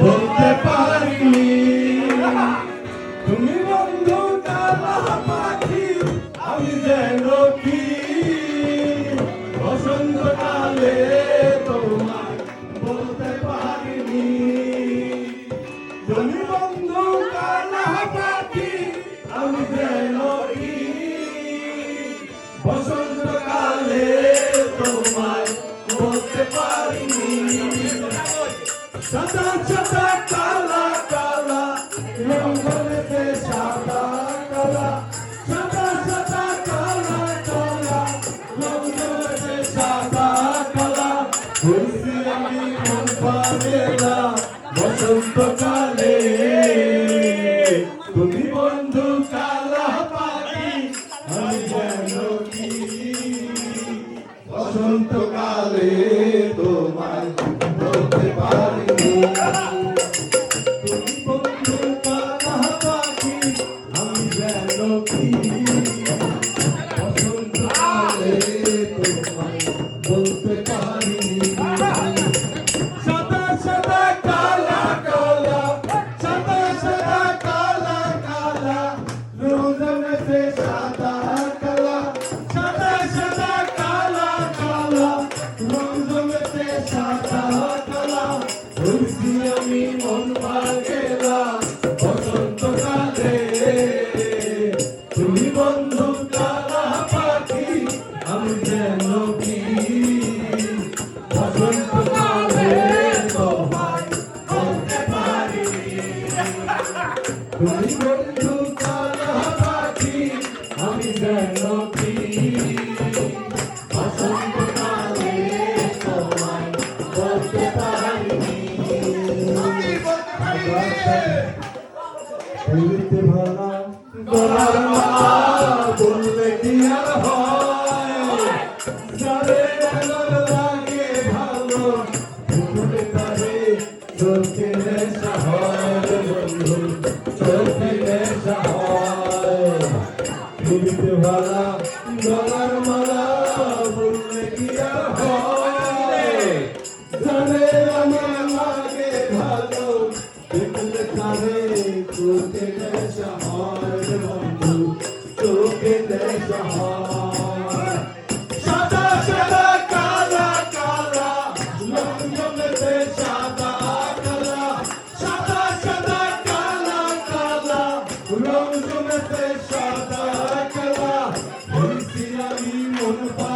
বলতে পারি আমি পারিনি। তুমি বন্ধু কালা পাখি, আমি যেন কি? বসন্তকালে তোমার বলতে পারিনি। অনন্তকালে তুমি বন্ধু কালা পাখি আমি যেন কি? তোমার পারি প্রেমিতে ভালা তোমার মা বলবে কি আর হয়? Rose on the face, shut the hell up. He's seen a mean one.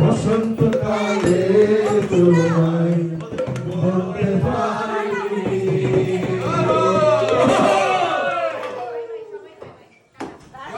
বসন্ত কালে তোমার